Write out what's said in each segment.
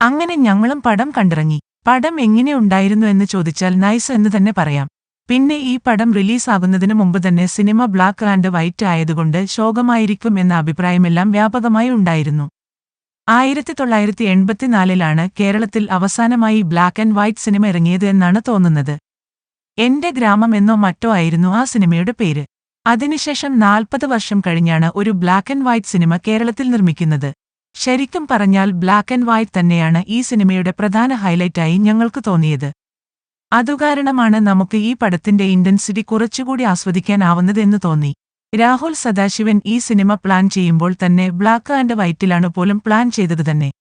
അങ്ങനെ ഞങ്ങളും പടം കണ്ടിറങ്ങി. പടം എങ്ങനെയുണ്ടായിരുന്നു എന്ന് ചോദിച്ചാൽ നൈസ് എന്ന് തന്നെ പറയാം. പിന്നെ ഈ പടം റിലീസാകുന്നതിന് മുമ്പ് തന്നെ സിനിമ ബ്ലാക്ക് ആൻഡ് വൈറ്റ് ആയതുകൊണ്ട് ശോകമായിരിക്കും എന്ന അഭിപ്രായമെല്ലാം വ്യാപകമായി ഉണ്ടായിരുന്നു. ആയിരത്തി തൊള്ളായിരത്തി എൺപത്തിനാലിലാണ് കേരളത്തിൽ അവസാനമായി ബ്ലാക്ക് ആൻഡ് വൈറ്റ് സിനിമ ഇറങ്ങിയത് എന്നാണ് തോന്നുന്നത്. എന്റെ ഗ്രാമം എന്നോ മറ്റോ ആയിരുന്നു ആ സിനിമയുടെ പേര്. അതിനുശേഷം നാൽപ്പത് വർഷം കഴിഞ്ഞാണ് ഒരു ബ്ലാക്ക് ആൻഡ് വൈറ്റ് സിനിമ കേരളത്തിൽ നിർമ്മിക്കുന്നത്. ശരിക്കും പറഞ്ഞാൽ ബ്ലാക്ക് ആൻഡ് വൈറ്റ് തന്നെയാണ് ഈ സിനിമയുടെ പ്രധാന ഹൈലൈറ്റായി ഞങ്ങൾക്ക് തോന്നിയത്. അതുകാരണമാണ് നമുക്ക് ഈ പടത്തിന്റെ ഇന്റൻസിറ്റി കുറച്ചുകൂടി ആസ്വദിക്കാനാവുന്നതെന്ന് തോന്നി. രാഹുൽ സദാശിവൻ ഈ സിനിമ പ്ലാൻ ചെയ്യുമ്പോൾ തന്നെ ബ്ലാക്ക് ആൻഡ് വൈറ്റിലാണ് പോലും പ്ലാൻ ചെയ്തത് തന്നെ.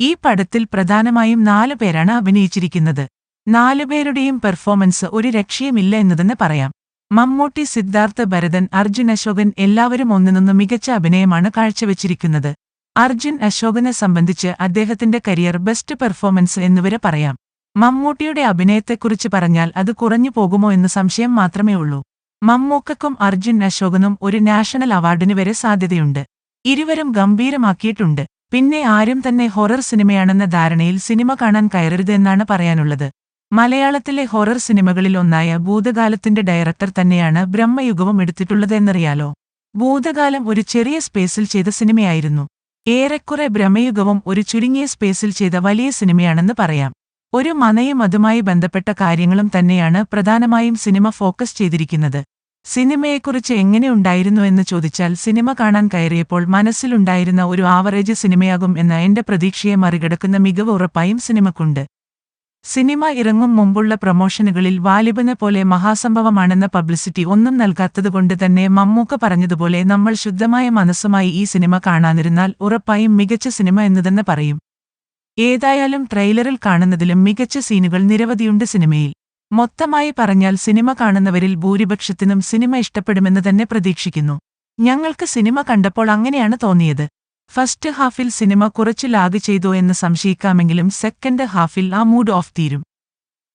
ഈ പടത്തിൽ പ്രധാനമായും നാലു പേരാണ് അഭിനയിച്ചിരിക്കുന്നത്. നാലുപേരുടെയും പെർഫോമൻസ് ഒരു രക്ഷയുമില്ല എന്ന് തന്നെ പറയാം. മമ്മൂട്ടി സിദ്ധാർത്ഥ ഭരതൻ അർജുൻ അശോകൻ എല്ലാവരും ഒന്നിനൊന്ന് മികച്ച അഭിനയമാണ് കാഴ്ചവെച്ചിരിക്കുന്നത്. അർജുൻ അശോകനെ സംബന്ധിച്ച് അദ്ദേഹത്തിന്റെ കരിയർ ബെസ്റ്റ് പെർഫോമൻസ് എന്നുവരെ പറയാം. മമ്മൂട്ടിയുടെ അഭിനയത്തെക്കുറിച്ച് പറഞ്ഞാൽ അത് കുറഞ്ഞു പോകുമോ എന്ന് സംശയം മാത്രമേ ഉള്ളൂ. മമ്മൂക്കക്കും അർജുൻ അശോകനും ഒരു നാഷണൽ അവാർഡിന് വരെ സാധ്യതയുണ്ട്. ഇരുവരും ഗംഭീരമാക്കിയിട്ടുണ്ട്. പിന്നെ ആരും തന്നെ ഹൊറർ സിനിമയാണെന്ന ധാരണയിൽ സിനിമ കാണാൻ കയറരുത് എന്നാണ് പറയാനുള്ളത്. മലയാളത്തിലെ ഹൊറർ സിനിമകളിൽ ഒന്നായ ഭൂതകാലത്തിന്റെ ഡയറക്ടർ തന്നെയാണ് ബ്രഹ്മയുഗവും എടുത്തിട്ടുള്ളത് എന്നറിയാലോ ഭൂതകാലം ഒരു ചെറിയ സ്പേസിൽ ചെയ്ത സിനിമയായിരുന്നു. ഏറെക്കുറെ ഭ്രമയുഗവും ഒരു ചുരുങ്ങിയ സ്പേസിൽ ചെയ്ത വലിയ സിനിമയാണെന്ന് പറയാം. ഒരു മനയും അതുമായി ബന്ധപ്പെട്ട കാര്യങ്ങളും തന്നെയാണ് പ്രധാനമായും സിനിമ ഫോക്കസ് ചെയ്തിരിക്കുന്നത്. സിനിമയെക്കുറിച്ച് എങ്ങനെയുണ്ടായിരുന്നു എന്ന് ചോദിച്ചാൽ സിനിമ കാണാൻ കയറിയപ്പോൾ മനസ്സിലുണ്ടായിരുന്ന ഒരു ആവറേജ് സിനിമയാകും എന്ന എന്റെ പ്രതീക്ഷയെ മറികടക്കുന്ന മികവ് ഉറപ്പായും സിനിമക്കുണ്ട്. സിനിമ ഇറങ്ങും മുമ്പുള്ള പ്രമോഷനുകളിൽ വാലിബനെ പോലെ മഹാസംഭവമാണെന്ന പബ്ലിസിറ്റി ഒന്നും നൽകാത്തതുകൊണ്ട് തന്നെ മമ്മൂക്ക പറഞ്ഞതുപോലെ നമ്മൾ ശുദ്ധമായ മനസ്സുമായി ഈ സിനിമ കാണാനിരുന്നാൽ ഉറപ്പായും മികച്ച സിനിമ എന്ന് തന്നെ പറയും. ഏതായാലും ട്രെയിലറിൽ കാണുന്നതിലും മികച്ച സീനുകൾ നിരവധിയുണ്ട് സിനിമയിൽ. മൊത്തമായി പറഞ്ഞാൽ സിനിമ കാണുന്നവരിൽ ഭൂരിപക്ഷത്തിനും സിനിമ ഇഷ്ടപ്പെടുമെന്ന് തന്നെ പ്രതീക്ഷിക്കുന്നു. ഞങ്ങൾക്ക് സിനിമ കണ്ടപ്പോൾ അങ്ങനെയാണ് തോന്നിയത്. ഫസ്റ്റ് ഹാഫിൽ സിനിമ കുറച്ച് ലാഗ് ചെയ്തോ എന്ന് സംശയിക്കാമെങ്കിലും സെക്കൻഡ് ഹാഫിൽ ആ മൂഡ് ഓഫ് തീരും.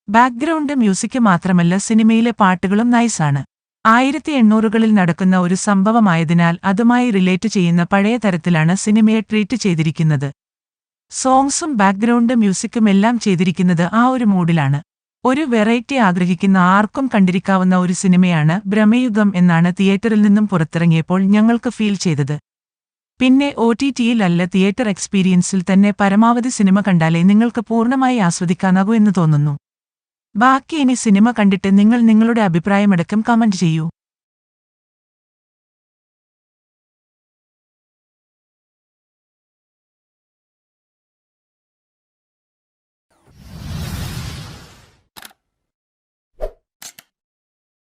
ബാക്ക്ഗ്രൗണ്ട് മ്യൂസിക് മാത്രമല്ല സിനിമയിലെ പാട്ടുകളും നൈസാണ്. ആയിരത്തി എണ്ണൂറുകളിൽ നടക്കുന്ന ഒരു സംഭവമായതിനാൽ അതുമായി റിലേറ്റ് ചെയ്യുന്ന പഴയ തരത്തിലാണ് സിനിമയെ ട്രീറ്റ് ചെയ്തിരിക്കുന്നത്. സോങ്സും ബാക്ക്ഗ്രൗണ്ട് മ്യൂസിക്കും എല്ലാം ചെയ്തിരിക്കുന്നത് ആ ഒരു മൂഡിലാണ്. ഒരു വെറൈറ്റി ആഗ്രഹിക്കുന്ന ആർക്കും കണ്ടിരിക്കാവുന്ന ഒരു സിനിമയാണ് ബ്രഹ്മയുഗം എന്നാണ് തിയേറ്ററിൽ നിന്നും പുറത്തിറങ്ങിയപ്പോൾ ഞങ്ങൾക്ക് ഫീൽ ചെയ്തത്. പിന്നെ ഒ ടി ടിയിൽ അല്ല തിയേറ്റർ എക്സ്പീരിയൻസിൽ തന്നെ പരമാവധി സിനിമ കണ്ടാലേ നിങ്ങൾക്ക് പൂർണമായി ആസ്വദിക്കാനാകൂ എന്ന് തോന്നുന്നു. ബാക്കി ഇനി സിനിമ കണ്ടിട്ട് നിങ്ങൾ നിങ്ങളുടെ അഭിപ്രായമടക്കം കമന്റ് ചെയ്യൂ.